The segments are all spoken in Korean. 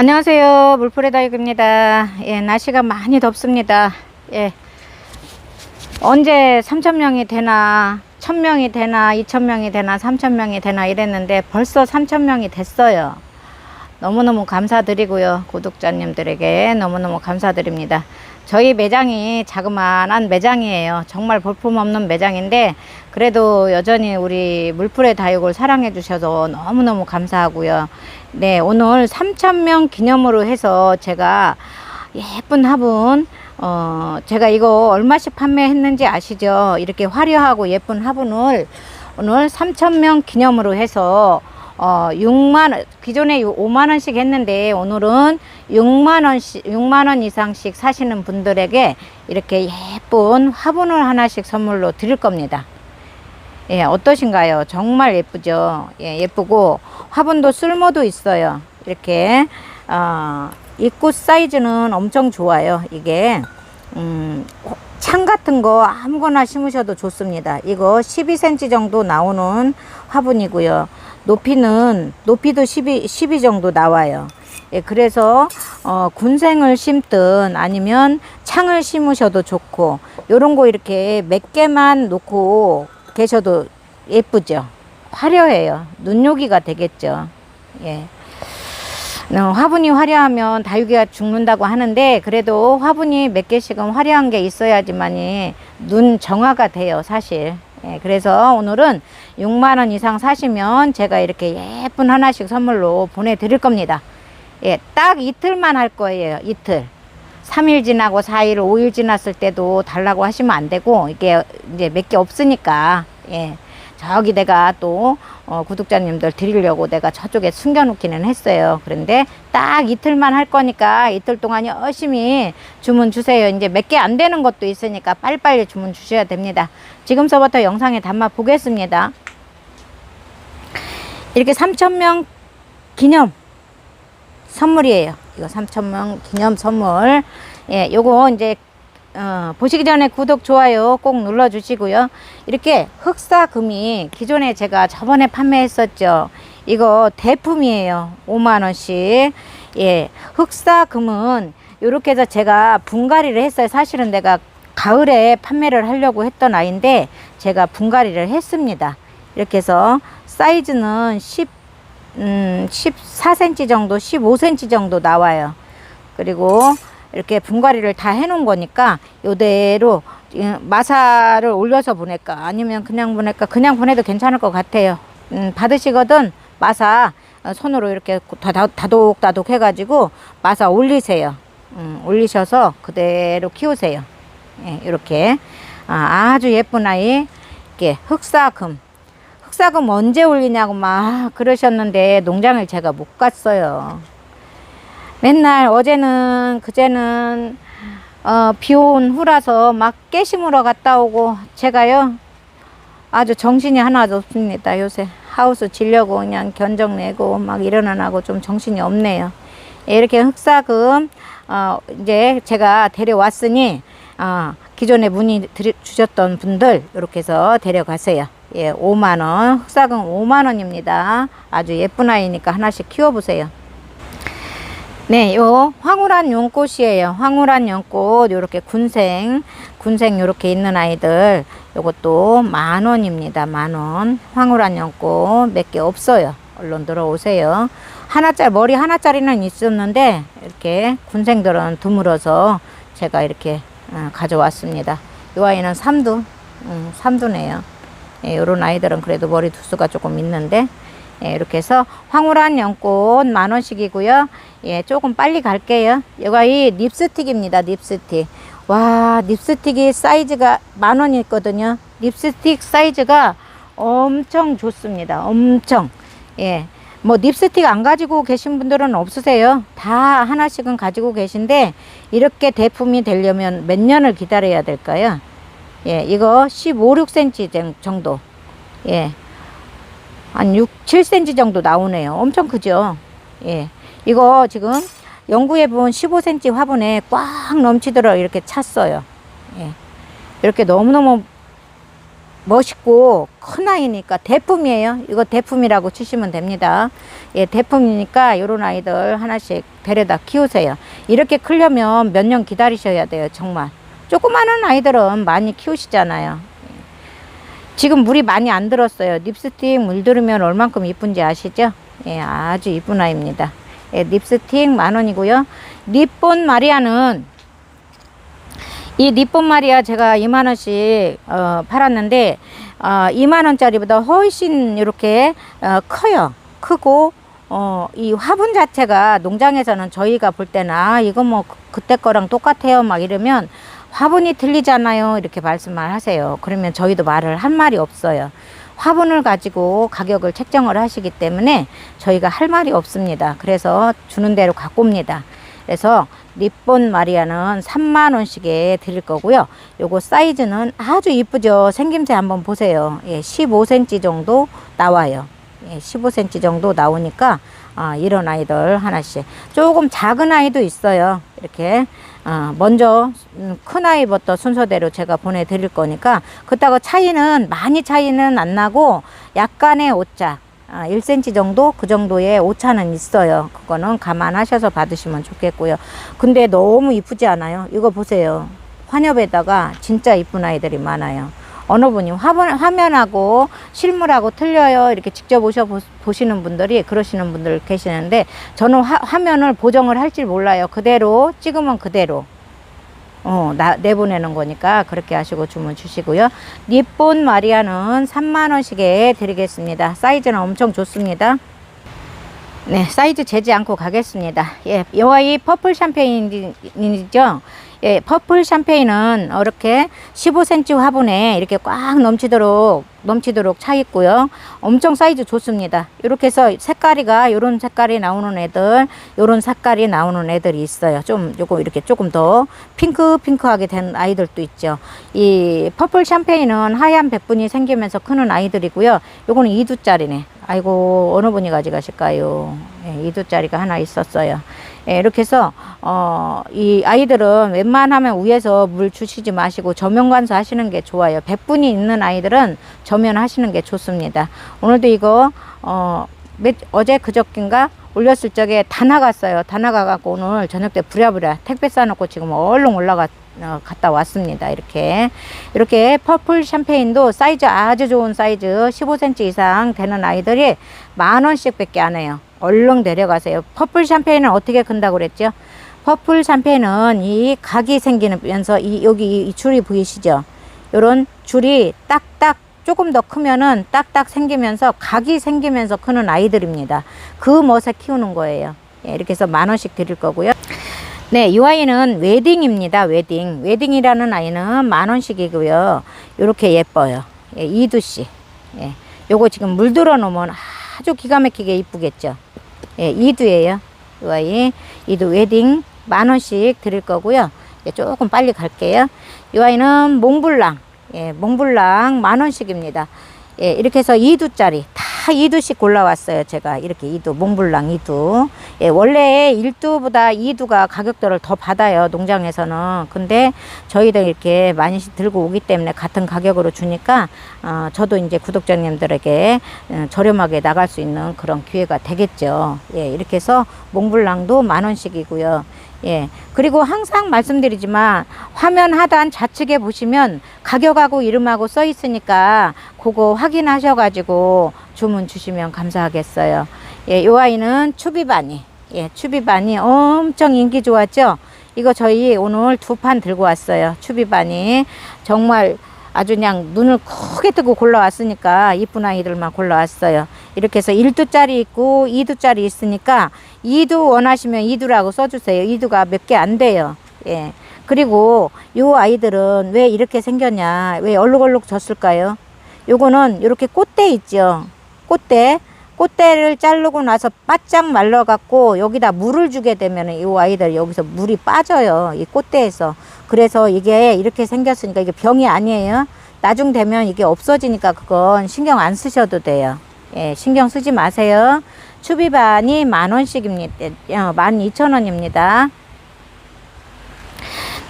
안녕하세요. 물풀의 다육입니다. 예, 날씨가 많이 덥습니다. 예. 언제 3,000명이 되나, 1,000명이 되나, 2,000명이 되나, 3,000명이 되나 이랬는데 벌써 3,000명이 됐어요. 너무너무 감사드리고요. 구독자님들에게 너무너무 감사드립니다. 저희 매장이 자그마한 매장이에요. 정말 볼품없는 매장인데 그래도 여전히 우리 물풀의 다육을 사랑해 주셔서 너무너무 감사하고요. 네, 오늘 3,000명 기념으로 해서 제가 예쁜 화분 어, 제가 이거 얼마씩 판매했는지 아시죠? 이렇게 화려하고 예쁜 화분을 오늘 3,000명 기념으로 해서 어, 6만 원, 기존에 5만 원씩 했는데 오늘은 6만 원씩 6만 원 이상씩 사시는 분들에게 이렇게 예쁜 화분을 하나씩 선물로 드릴 겁니다. 예, 어떠신가요? 정말 예쁘죠? 예, 예쁘고 화분도 쓸모도 있어요. 이렇게 어, 입구 사이즈는 엄청 좋아요. 이게 음, 창 같은 거 아무거나 심으셔도 좋습니다. 이거 12cm 정도 나오는 화분이고요. 높이는 높이도 12, 12 정도 나와요. 예, 그래서 어, 군생을 심든 아니면 창을 심으셔도 좋고 요런 거 이렇게 몇 개만 놓고 계셔도 예쁘죠. 화려해요. 눈요기가 되겠죠. 예. 어, 화분이 화려하면 다육이가 죽는다고 하는데 그래도 화분이 몇 개씩은 화려한 게 있어야지만이 눈 정화가 돼요 사실 예, 그래서 오늘은 6만원 이상 사시면 제가 이렇게 예쁜 하나씩 선물로 보내드릴 겁니다 예, 딱 이틀만 할 거예요 이틀 3일 지나고 4일 5일 지났을 때도 달라고 하시면 안 되고 이게 이제 몇 개 없으니까 예. 저기 내가 또 어, 구독자님들 드리려고 내가 저쪽에 숨겨놓기는 했어요. 그런데 딱 이틀만 할 거니까 이틀 동안 열심히 주문 주세요. 이제 몇 개 안 되는 것도 있으니까 빨리빨리 주문 주셔야 됩니다. 지금서부터 영상에 담아 보겠습니다. 이렇게 3,000명 기념 선물이에요. 이거 3,000명 기념 선물. 예, 요거 이제 어, 보시기 전에 구독, 좋아요 꼭 눌러주시고요. 이렇게 흑사금이 기존에 제가 저번에 판매했었죠. 이거 대품이에요. 5만원씩. 예, 흑사금은 이렇게 해서 제가 분갈이를 했어요. 사실은 내가 가을에 판매를 하려고 했던 아이인데 제가 분갈이를 했습니다. 이렇게 해서 사이즈는 10, 음, 14cm 정도, 15cm 정도 나와요. 그리고 이렇게 분갈이를 다 해놓은 거니까 요대로 마사를 올려서 보낼까? 아니면 그냥 보낼까? 그냥 보내도 괜찮을 것 같아요. 음, 받으시거든 마사 어, 손으로 이렇게 다독다독 해가지고 마사 올리세요. 음, 올리셔서 그대로 키우세요. 예, 이렇게. 아, 아주 예쁜 아이. 이렇게 흑사금. 흑사금 언제 올리냐고 막 그러셨는데 농장을 제가 못 갔어요 맨날 어제는 그제는 어, 비온 후라서 막 깨심으로 갔다 오고 제가요 아주 정신이 하나도 없습니다 요새. 하우스 지려고 그냥 견적 내고 막 일어나 하고 좀 정신이 없네요. 이렇게 흑사금 어, 이제 제가 데려왔으니 어, 기존에 문의 드리, 주셨던 분들 이렇게 해서 데려가세요. 예, 5만원 흑사금 5만원입니다. 아주 예쁜 아이니까 하나씩 키워보세요 네, 요 황홀한 연꽃이에요. 황홀한 연꽃 요렇게 군생 군생 요렇게 있는 아이들 요것도 만 원입니다. 만 원. 황홀한 연꽃 몇 개 없어요. 얼른 들어오세요. 하나짜리 머리 하나짜리는 있었는데 이렇게 군생들은 드물어서 제가 이렇게 어, 가져왔습니다. 이 아이는 삼두, 음, 삼두네요. 예, 요런 아이들은 그래도 머리 두수가 조금 있는데 예, 이렇게 해서 황홀한 연꽃 만 원씩이고요. 예, 조금 빨리 갈게요. 이거 이 립스틱입니다. 립스틱. 와, 립스틱이 사이즈가 만 원이거든요. 립스틱 사이즈가 엄청 좋습니다. 엄청. 예. 뭐 립스틱 안 가지고 계신 분들은 없으세요. 다 하나씩은 가지고 계신데 이렇게 대품이 되려면 몇 년을 기다려야 될까요? 예, 이거 15, 6cm 정도. 예. 한 6, 7cm 정도 나오네요. 엄청 크죠? 예. 이거 지금 연구해 본 15cm 화분에 꽉 넘치도록 이렇게 찼어요. 예. 이렇게 너무너무 멋있고 큰 아이니까 대품이에요. 이거 대품이라고 치시면 됩니다. 예, 대품이니까 이런 아이들 하나씩 데려다 키우세요. 이렇게 크려면 몇 년 기다리셔야 돼요. 정말. 조그마한 아이들은 많이 키우시잖아요. 지금 물이 많이 안 들었어요. 립스틱 물 들으면 얼만큼 이쁜지 아시죠? 예, 아주 이쁜 아이입니다. 예, 립스틱 만 원이고요. 립본 마리아는 이 립본 마리아 제가 2만 원씩 어, 팔았는데 어, 2만 원짜리보다 훨씬 이렇게 어, 커요. 크고 어, 이 화분 자체가 농장에서는 저희가 볼 때는 아 이거 뭐 그- 그때 거랑 똑같아요 막 이러면 화분이 틀리잖아요 이렇게 말씀을 하세요. 그러면 저희도 말을 한 말이 없어요. 화분을 가지고 가격을 책정을 하시기 때문에 저희가 할 말이 없습니다. 그래서 주는 대로 갖고 옵니다. 그래서 립본 마리아는 3만 원씩에 드릴 거고요. 요거 사이즈는 아주 이쁘죠. 생김새 한번 보세요. 예, 15cm 정도 나와요. 예, 15cm 정도 나오니까 아, 이런 아이들 하나씩 조금 작은 아이도 있어요. 이렇게 아, 먼저 음, 큰 아이부터 순서대로 제가 보내드릴 거니까 그렇다고 차이는 많이 차이는 안 나고 약간의 오차 아, 1cm 정도 그 정도의 오차는 있어요. 그거는 감안하셔서 받으시면 좋겠고요. 근데 너무 이쁘지 않아요? 이거 보세요. 환엽에다가 진짜 이쁜 아이들이 많아요. 어느 분이 화면, 화면하고 실물하고 틀려요. 이렇게 직접 오셔 보, 보시는 분들이 그러시는 분들 계시는데 저는 화, 화면을 보정을 할 줄 몰라요. 그대로 찍으면 그대로. 어, 나, 내보내는 거니까 그렇게 하시고 주문 주시고요. 립본 마리아는 3만원씩에 드리겠습니다. 사이즈는 엄청 좋습니다. 네, 사이즈 재지 않고 가겠습니다. 예, 요 아이 퍼플 샴페인이죠. 예, 퍼플 샴페인은 이렇게 15cm 화분에 이렇게 꽉 넘치도록 넘치도록 차 있고요. 엄청 사이즈 좋습니다. 이렇게 해서 색깔이가 요런 색깔이 나오는 애들, 요런 색깔이 나오는 애들이 있어요. 좀 요거 이렇게 조금 더 핑크 핑크하게 된 아이들도 있죠. 이 퍼플 샴페인은 하얀 백분이 생기면서 크는 아이들이고요. 요거는 2두짜리네. 아이고 어느 분이 가져가실까요? 예, 2두짜리가 하나 있었어요. 예, 이렇게 해서 어, 이 아이들은 웬만하면 위에서 물 주시지 마시고 저면 관수 하시는 게 좋아요. 백분이 있는 아이들은 저면 하시는 게 좋습니다. 오늘도 이거 어, 몇, 어제 그저께인가 올렸을 적에 다 나갔어요. 다 나가갖고 오늘 저녁 때 부랴부랴 택배 싸놓고 지금 얼른 올라가 어, 갔다 왔습니다. 이렇게 이렇게 퍼플 샴페인도 사이즈 아주 좋은 사이즈 15cm 이상 되는 아이들이 만 원씩밖에 안 해요. 얼른 내려가세요. 퍼플 샴페인은 어떻게 큰다고 그랬죠? 퍼플 샴페인은 이 각이 생기면서 이 여기 이 줄이 보이시죠? 요런 줄이 딱딱 조금 더 크면은 딱딱 생기면서 각이 생기면서 크는 아이들입니다. 그 멋에 키우는 거예요. 예, 이렇게 해서 만 원씩 드릴 거고요. 네, 이 아이는 웨딩입니다. 웨딩. 웨딩이라는 아이는 만 원씩이고요. 요렇게 예뻐요. 예, 이두씨. 예. 요거 지금 물 들어 놓으면 아주 기가 막히게 이쁘겠죠. 예, 이두예요. 이 아이. 이두 웨딩 만 원씩 드릴 거고요. 예, 조금 빨리 갈게요. 이 아이는 몽블랑. 예, 몽블랑 만 원씩입니다. 예, 이렇게 해서 2두짜리 다 2두씩 골라왔어요. 제가 이렇게 2두, 몽블랑 2두. 예, 원래 1두보다 2두가 가격대를 더 받아요. 농장에서는. 근데 저희들 이렇게 많이 들고 오기 때문에 같은 가격으로 주니까 어, 저도 이제 구독자님들에게 어, 저렴하게 나갈 수 있는 그런 기회가 되겠죠. 예, 이렇게 해서 몽블랑도 만 원씩이고요. 예. 그리고 항상 말씀드리지만 화면 하단 좌측에 보시면 가격하고 이름하고 써 있으니까 그거 확인하셔 가지고 주문 주시면 감사하겠어요. 예, 요 아이는 추비바니. 예, 추비바니 엄청 인기 좋았죠? 이거 저희 오늘 두 판 들고 왔어요. 추비바니. 정말 아주 그냥 눈을 크게 뜨고 골라왔으니까 이쁜 아이들만 골라왔어요. 이렇게 해서 1두짜리 있고 2두짜리 있으니까 2두 원하시면 2두라고 써주세요. 2두가 몇 개 안 돼요. 예. 그리고 요 아이들은 왜 이렇게 생겼냐? 왜 얼룩얼룩 졌을까요? 요거는 이렇게 꽃대 있죠. 꽃대. 꽃대를 자르고 나서 바짝 말라갖고 여기다 물을 주게 되면 이 아이들 여기서 물이 빠져요. 이 꽃대에서. 그래서 이게 이렇게 생겼으니까 이게 병이 아니에요. 나중 되면 이게 없어지니까 그건 신경 안 쓰셔도 돼요. 예, 신경 쓰지 마세요. 추비반이 만 원씩입니다. 어, 만 이천 원입니다.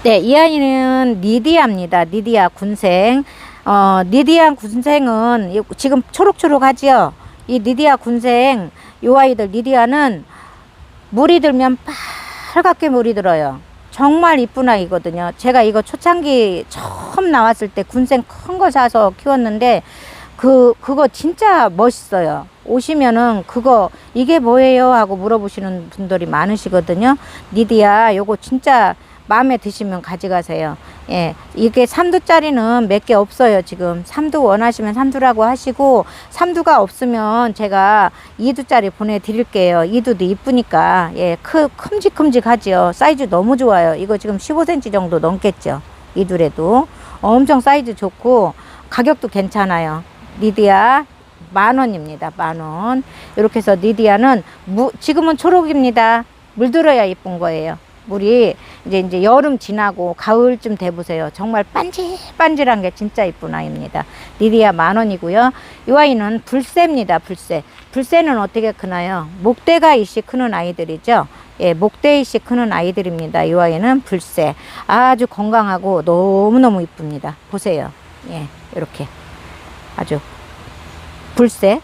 네, 이 아이는 니디아입니다. 니디아 군생. 어, 니디아 군생은 이- 지금 초록초록하지요. 이 니디아 군생 요 아이들 니디아는 물이 들면 빨갛게 물이 들어요. 정말 이쁜 아이거든요. 제가 이거 초창기 처음 나왔을 때 군생 큰 거 사서 키웠는데 그 그거 진짜 멋있어요. 오시면은 그거 이게 뭐예요 하고 물어보시는 분들이 많으시거든요. 니디아 요거 진짜 마음에 드시면 가져가세요. 예, 이게 삼두짜리는 몇 개 없어요 지금. 삼두 원하시면 삼두라고 하시고 삼두가 없으면 제가 이두짜리 보내드릴게요. 이두도 이쁘니까 예, 크 큼직큼직하지요. 사이즈 너무 좋아요. 이거 지금 15cm 정도 넘겠죠. 이두래도 엄청 사이즈 좋고 가격도 괜찮아요. 니디아 만 원입니다. 만 원. 이렇게 해서 니디아는 무, 지금은 초록입니다. 물들어야 이쁜 거예요. 물이 이제 이제 여름 지나고 가을쯤 돼 보세요. 정말 반질반질한 게 진짜 이쁜 아이입니다. 니디아 만 원이고요. 이 아이는 불새입니다. 불새. 불새는 어떻게 크나요? 목대가 이씨 크는 아이들이죠. 예, 목대 이씨 크는 아이들입니다. 이 아이는 불새. 아주 건강하고 너무너무 이쁩니다. 보세요. 예, 이렇게. 아주 불새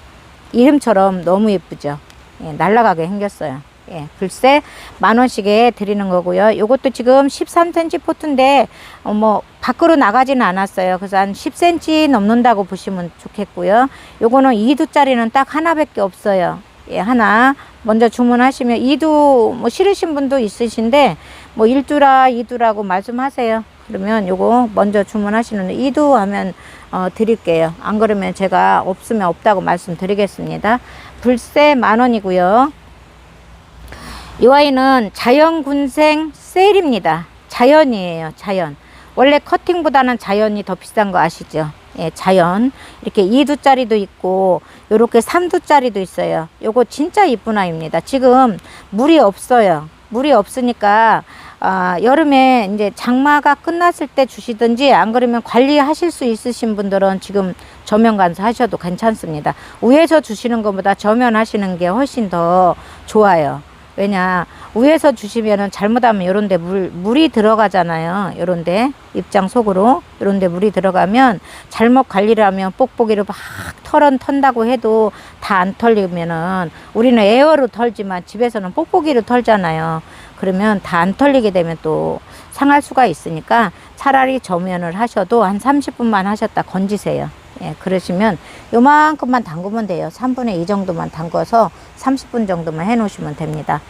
이름처럼 너무 예쁘죠. 예, 날라가게 생겼어요. 예, 불새 만 원씩에 드리는 거고요. 요것도 지금 13cm 포트인데 어, 뭐 밖으로 나가지는 않았어요. 그래서 한 10cm 넘는다고 보시면 좋겠고요. 요거는 2두짜리는 딱 하나밖에 없어요. 예, 하나 먼저 주문하시면 2두 뭐 싫으신 분도 있으신데 뭐 1두라 2두라고 말씀하세요. 그러면 요거 먼저 주문하시는 2두 하면 어, 드릴게요. 안 그러면 제가 없으면 없다고 말씀드리겠습니다. 불새 만 원이고요. 이 아이는 자연군생 셀입니다. 자연이에요. 자연. 원래 커팅보다는 자연이 더 비싼 거 아시죠? 예, 자연. 이렇게 2두짜리도 있고 요렇게 3두짜리도 있어요. 요거 진짜 이쁜 아이입니다. 지금 물이 없어요. 물이 없으니까 아, 여름에 이제 장마가 끝났을 때 주시든지 안 그러면 관리하실 수 있으신 분들은 지금 저면 간서 하셔도 괜찮습니다. 위에서 주시는 것보다 저면 하시는 게 훨씬 더 좋아요. 왜냐 위에서 주시면은 잘못하면 요런데 물 물이 들어가잖아요. 요런데 입장 속으로 요런데 물이 들어가면 잘못 관리를 하면 뽁뽁이를 막 털은 턴다고 해도 다 안 털리면은 우리는 에어로 털지만 집에서는 뽁뽁이로 털잖아요. 그러면 다 안 털리게 되면 또 상할 수가 있으니까 차라리 저면을 하셔도 한 30분만 하셨다 건지세요. 예, 그러시면 요만큼만 담그면 돼요. 3분의 2 정도만 담궈서 30분 정도만 해 놓으시면 됩니다.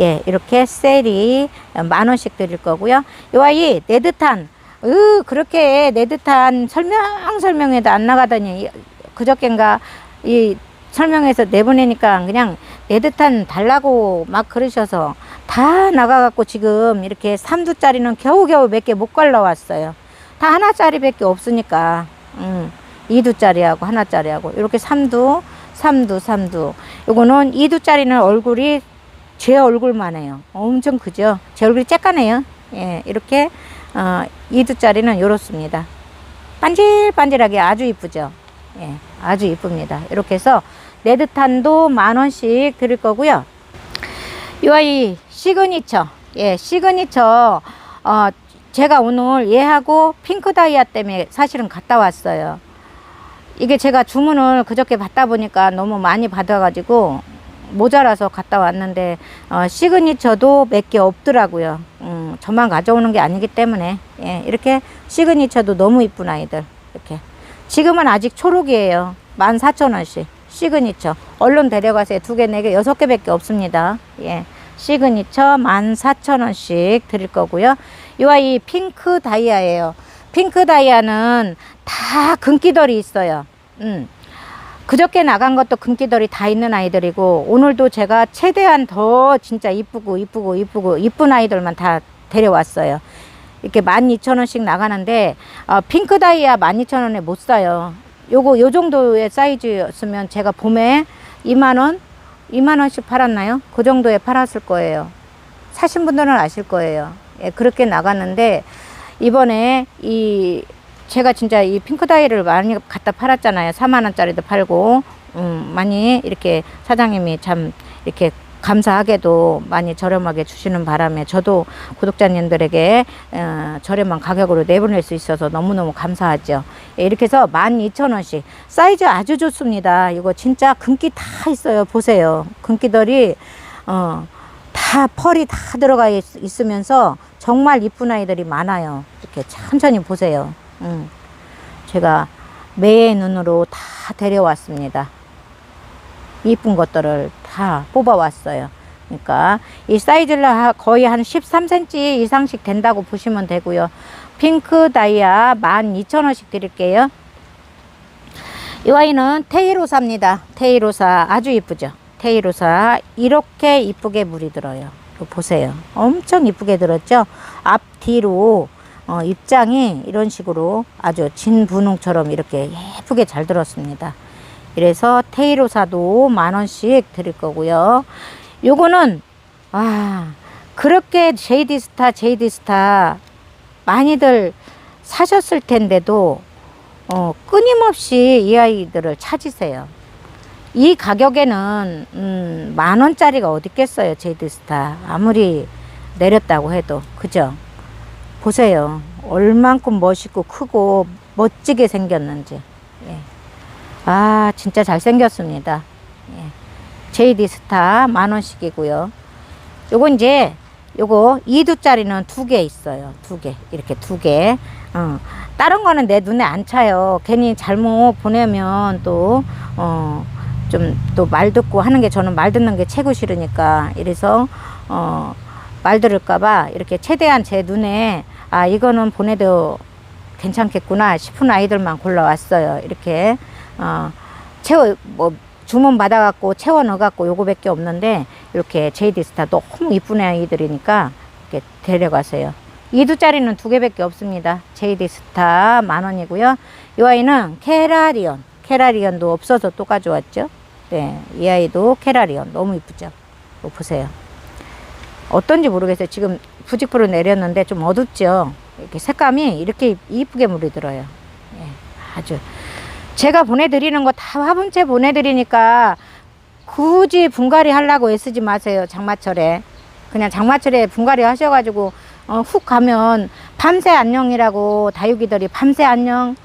예, 이렇게 셀이 만 원씩 드릴 거고요. 요 아이 네드탄, 으, 그렇게 네드탄 설명, 설명에도 안 나가더니 그저께인가 이 설명해서 내보내니까 그냥 네드탄 달라고 막 그러셔서 다 나가갖고 지금 이렇게 3두짜리는 겨우겨우 몇 개 못 갈라왔어요. 다 하나짜리 밖에 없으니까. 음. 2두짜리하고 하나짜리하고 이렇게 3두, 3두, 3두. 요거는 2두짜리는 얼굴이 제 얼굴만 해요. 엄청 크죠? 제 얼굴이 쬐까네요. 예, 이렇게 어, 2두짜리는 요렇습니다. 반질반질하게 아주 이쁘죠? 예, 아주 이쁩니다. 이렇게 해서 레드탄도 만 원씩 드릴 거고요. 이 아이 시그니처. 예, 시그니처. 어, 제가 오늘 얘하고 핑크 다이아 때문에 사실은 갔다 왔어요. 이게 제가 주문을 그저께 받다 보니까 너무 많이 받아 가지고 모자라서 갔다 왔는데 어, 시그니처도 몇 개 없더라고요. 음, 저만 가져오는 게 아니기 때문에 예, 이렇게 시그니처도 너무 이쁜 아이들 이렇게 지금은 아직 초록이에요. 14,000원씩 시그니처 얼른 데려가세요. 두 개, 네 개, 여섯 개밖에 없습니다. 예. 시그니처 14,000원씩 드릴 거고요. 이 아이 핑크 다이아예요. 핑크 다이아는 다 금기덜이 있어요. 음. 그저께 나간 것도 금기덜이 다 있는 아이들이고 오늘도 제가 최대한 더 진짜 이쁘고 이쁘고 이쁘고 이쁜 아이들만 다 데려왔어요. 이렇게 12,000원씩 나가는데 어, 핑크 다이아 12,000원에 못 사요. 요거 요 정도의 사이즈였으면 제가 봄에 2만 원, 2만 원씩 팔았나요? 그 정도에 팔았을 거예요. 사신 분들은 아실 거예요. 예, 그렇게 나갔는데 이번에 이 제가 진짜 이 핑크 다이를 많이 갖다 팔았잖아요. 4만 원짜리도 팔고 음, 많이 이렇게 사장님이 참 이렇게 감사하게도 많이 저렴하게 주시는 바람에 저도 구독자님들에게 어, 저렴한 가격으로 내보낼 수 있어서 너무너무 감사하죠. 예, 이렇게 해서 12,000원씩 사이즈 아주 좋습니다. 이거 진짜 금기 다 있어요. 보세요. 금기들이 어, 다 펄이 다 들어가 있, 있으면서 정말 이쁜 아이들이 많아요. 이렇게 천천히 보세요. 음. 제가 매의 눈으로 다 데려왔습니다. 이쁜 것들을 다 뽑아왔어요. 그러니까 이 사이즈를 하- 거의 한 13cm 이상씩 된다고 보시면 되고요. 핑크 다이아 12,000원씩 드릴게요. 이 아이는 테이로사입니다. 테이로사 아주 이쁘죠. 테이로사 이렇게 이쁘게 물이 들어요. 보세요. 엄청 이쁘게 들었죠. 앞뒤로 어, 입장이 이런 식으로 아주 진분홍처럼 이렇게 예쁘게 잘 들었습니다. 이래서 테이로사도 만 원씩 드릴 거고요. 요거는 아 그렇게 JD 스타 JD 스타 많이들 사셨을 텐데도 어, 끊임없이 이 아이들을 찾으세요. 이 가격에는 음, 만 원짜리가 어디 있겠어요, 제이드스타. 아무리 내렸다고 해도 그죠? 보세요, 얼만큼 멋있고 크고 멋지게 생겼는지. 예. 아, 진짜 잘 생겼습니다. 예. 제이드스타 만 원씩이고요. 요거 이제 요거 2두짜리는 두 개 있어요. 두 개. 이렇게 두 개. 어. 다른 거는 내 눈에 안 차요. 괜히 잘못 보내면 또, 어, 좀 또 말 듣고 하는 게 저는 말 듣는 게 최고 싫으니까. 이래서, 어, 말 들을까봐 이렇게 최대한 제 눈에, 아, 이거는 보내도 괜찮겠구나 싶은 아이들만 골라왔어요. 이렇게, 어, 채워, 뭐, 주문 받아갖고 채워 넣어갖고 요거밖에 없는데, 이렇게 제이디스타 너무 이쁜 아이들이니까, 이렇게 데려가세요. 이두짜리는 두 개밖에 없습니다. 제이디 스타 만 원이고요. 이 아이는 케라리온. 케라리온도 없어서 또 가져왔죠. 네, 이 아이도 케라리온 너무 이쁘죠. 보세요. 어떤지 모르겠어요. 지금 부직포로 내렸는데 좀 어둡죠. 이렇게 색감이 이렇게 이쁘게 물이 들어요. 예, 아주 제가 보내드리는 거 다 화분째 보내드리니까 굳이 분갈이 하려고 애쓰지 마세요. 장마철에. 그냥 장마철에 분갈이 하셔가지고 어, 훅 가면 밤새 안녕이라고 다육이들이 밤새 안녕.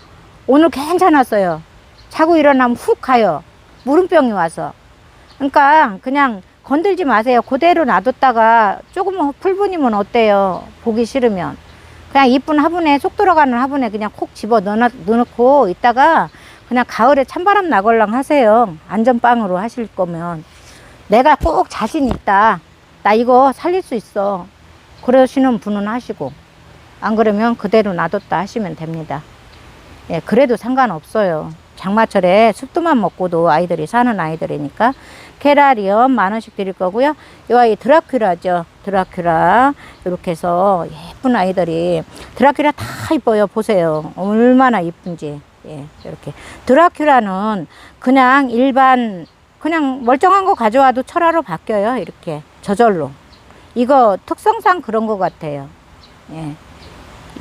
오늘 괜찮았어요. 자고 일어나면 훅 가요. 물음병이 와서. 그러니까 그냥 건들지 마세요. 그대로 놔뒀다가 조금 풀분이면 어때요? 보기 싫으면. 그냥 이쁜 화분에 속 들어가는 화분에 그냥 콕 집어 넣어, 넣고 있다가 그냥 가을에 찬바람 나걸랑 하세요 안전빵으로 하실 거면 내가 꼭 자신 있다 나 이거 살릴 수 있어 그러시는 분은 하시고 안 그러면 그대로 놔뒀다 하시면 됩니다. 예, 그래도 상관없어요. 장마철에 숲도만 먹고도 아이들이 사는 아이들이니까 케라리엄 만 원씩 드릴 거고요. 이 아이 드라큘라죠. 드라큘라 이렇게 해서 예쁜 아이들이 드라큘라 다 이뻐요. 보세요. 얼마나 이쁜지. 예, 이렇게 드라큘라는 그냥 일반 그냥 멀쩡한 거 가져와도 철화로 바뀌어요. 이렇게 저절로. 이거 특성상 그런 것 같아요. 예.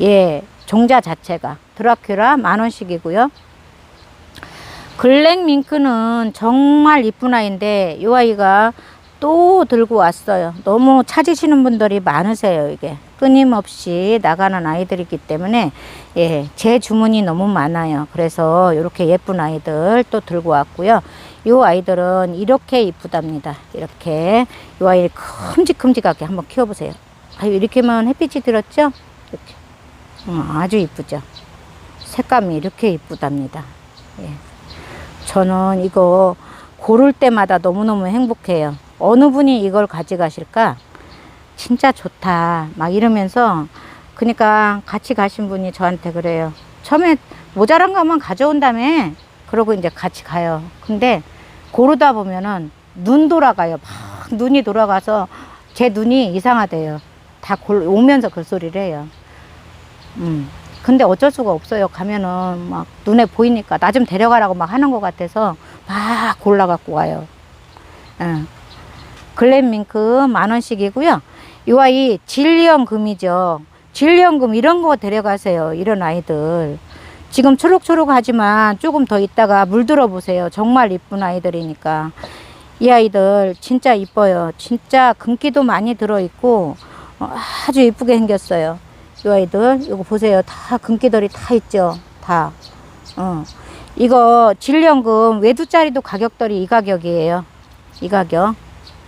예, 종자 자체가. 드라큘라 만 원씩이고요. 글랙 밍크는 정말 이쁜 아이인데, 이 아이가 또 들고 왔어요. 너무 찾으시는 분들이 많으세요, 이게. 끊임없이 나가는 아이들이기 때문에, 예, 제 주문이 너무 많아요. 그래서 이렇게 예쁜 아이들 또 들고 왔고요. 이 아이들은 이렇게 이쁘답니다. 이렇게. 이 아이 큼직큼직하게 한번 키워보세요. 아유, 이렇게만 햇빛이 들었죠? 이렇게. 음, 아주 이쁘죠? 색감이 이렇게 이쁘답니다. 예. 저는 이거 고를 때마다 너무너무 행복해요. 어느 분이 이걸 가져가실까? 진짜 좋다. 막 이러면서, 그러니까 같이 가신 분이 저한테 그래요. 처음에 모자란 것만 가져온다며. 그러고 이제 같이 가요. 근데 고르다 보면은 눈 돌아가요. 막 눈이 돌아가서 제 눈이 이상하대요. 다 골, 오면서 그 소리를 해요. 음. 근데 어쩔 수가 없어요. 가면은 막 눈에 보이니까 나 좀 데려가라고 막 하는 것 같아서 막 골라갖고 와요. 예. 글램밍크 만 원씩이고요. 이 아이 진리형 금이죠. 진리형 금 이런 거 데려가세요. 이런 아이들. 지금 초록초록하지만 조금 더 있다가 물들어 보세요. 정말 이쁜 아이들이니까. 이 아이들 진짜 이뻐요. 진짜 금기도 많이 들어있고 어, 아주 이쁘게 생겼어요. 이 아이들 이거 보세요. 다 금기들이 다 있죠. 다. 어. 이거 진령금 외두짜리도 가격들이 이 가격이에요. 이 가격.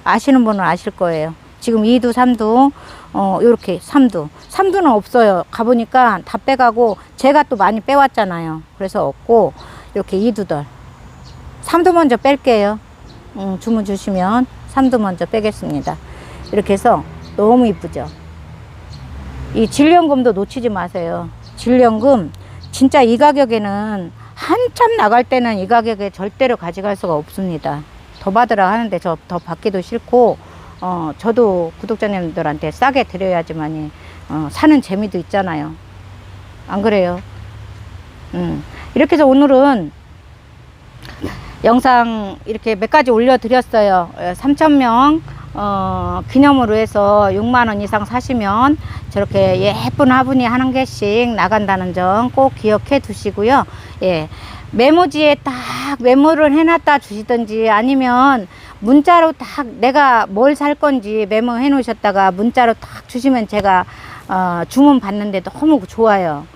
아시는 분은 아실 거예요. 지금 2두, 3두, 어, 요렇게 3두. 3두는 없어요. 가보니까 다 빼가고 제가 또 많이 빼왔잖아요. 그래서 없고, 이렇게 2두들. 3두 먼저 뺄게요. 음, 주문 주시면 3두 먼저 빼겠습니다. 이렇게 해서 너무 이쁘죠? 이 진령금도 놓치지 마세요. 진령금 진짜 이 가격에는 한참 나갈 때는 이 가격에 절대로 가져갈 수가 없습니다. 더 받으라 하는데 저 더 받기도 싫고 어 저도 구독자님들한테 싸게 드려야지만이 어, 사는 재미도 있잖아요. 안 그래요? 음 이렇게 해서 오늘은 영상 이렇게 몇 가지 올려드렸어요. 3,000명 어, 기념으로 해서 6만 원 이상 사시면 저렇게 예쁜 화분이 한 개씩 나간다는 점 꼭 기억해 두시고요. 예. 메모지에 딱 메모를 해놨다 주시든지 아니면 문자로 딱 내가 뭘 살 건지 메모해 놓으셨다가 문자로 딱 주시면 제가 어, 주문 받는데 너무 좋아요.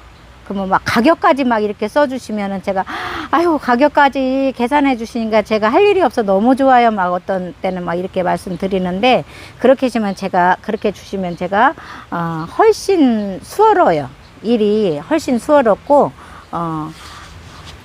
그러면 막 가격까지 막 이렇게 써주시면은 제가 아유 가격까지 계산해 주시니까 제가 할 일이 없어 너무 좋아요 막 어떤 때는 막 이렇게 말씀드리는데 그렇게 하시면 제가 그렇게 주시면 제가 어, 훨씬 수월해요 일이 훨씬 수월했고 어,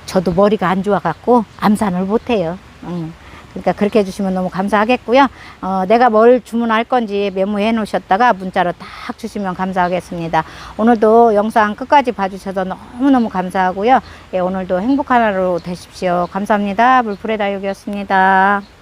저도 머리가 안 좋아 갖고 암산을 못해요. 음. 그러니까 그렇게 해주시면 너무 감사하겠고요. 어, 내가 뭘 주문할 건지 메모해 놓으셨다가 문자로 딱 주시면 감사하겠습니다. 오늘도 영상 끝까지 봐주셔서 너무너무 감사하고요. 예, 오늘도 행복한 하루 되십시오. 감사합니다. 물풀의 다육이었습니다.